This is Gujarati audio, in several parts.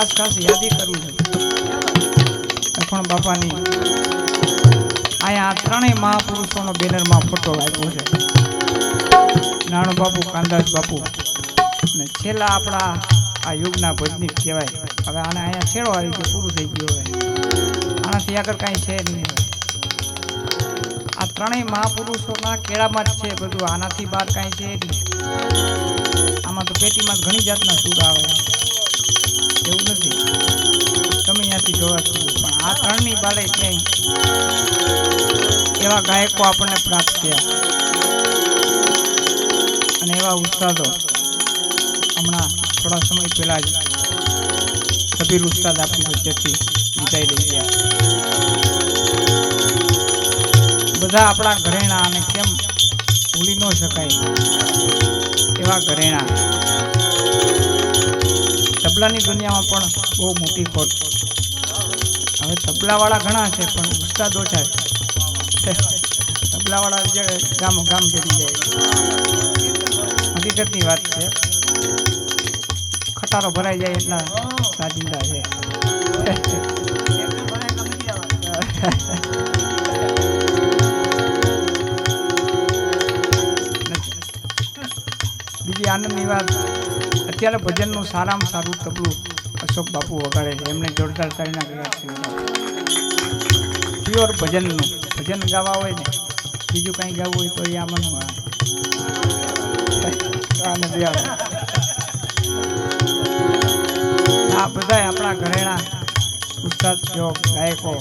ખાસ ખાસ યાદી કરું છે. લખણ બાપાની અહીંયા ત્રણેય મહાપુરુષોનો બેનરમાં ફોટો આપ્યો છે. નાણુ બાપુ કાંદાસ બાપુ. અને છેલ્લા આપણા આ યુગના ભજનીક કહેવાય. હવે આને અહીંયા છેડો આવી ગયો, પૂરું થઈ ગયું હવે. આનાથી આગળ કાંઈ છે નહીં આ ત્રણેય મહાપુરુષોના કેળામાં જ છે બધું, આનાથી બહાર કાંઈ છે આમાં તો પેટીમાં ઘણી જાતના સૂર આવે. એવું નથી. તમે ત્યાંથી જોવા છો પણ આ ત્રણની બાળે ક્યાંય એવા ગાયકો આપણને પ્રાપ્ત થયા. અને એવા ઉસ્તાદો હમણાં થોડા સમય પહેલા જ કબીર ઉસ્તાદ આપણી વચ્ચેથી વિદાય લઈ ગયા. બધા આપણા ઘરેણા અને કેમ ભૂલી ન શકાય એવા ઘરેણા. તબલાની દુનિયામાં પણ બહુ મોટી ખોટ. હવે તબલાવાળા ઘણા છે, પણ ઉસ્તાદ ઓછા છે. તબલાવાળા જે ગામ ગામ જતી જાય. હકીકતની વાત છે. ખટારો ભરાઈ જાય એટલા સાજિંદા છે. બીજી આનંદની વાત અત્યારે ભજનનું સારામાં સારું તબલું અશોક બાપુ વગાડે છે. એમને જોરદાર તારીના ગયા પ્યોર ભજનનું. ભજન ગાવા હોય ને, બીજું કંઈ ગાવું હોય તો એ આમાંનું આ નથી આ બધા આપણા ઘરેણા ઉસ્તાદ જો ગાયકો.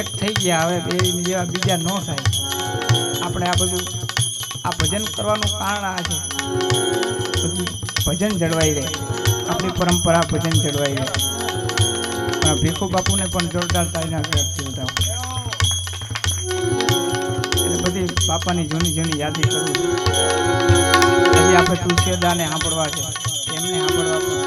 એક થઈ ગયા, હવે બે જેવા બીજા ન થાય. આપણે આ બધું આ ભજન કરવાનું કારણ આ છે. ભજન જળવાઈ રહે. આપણી પરંપરા ભજન જળવાઈ રહે. પણ ભીખુ બાપુને પણ જોરદાર તાળીના ગળાથી વધાવો એટલે બધી બાપાની જૂની જૂની યાદી કરવી હજી આપણે તુલસીદાને સાંભળવા છે. એમને સાંભળવા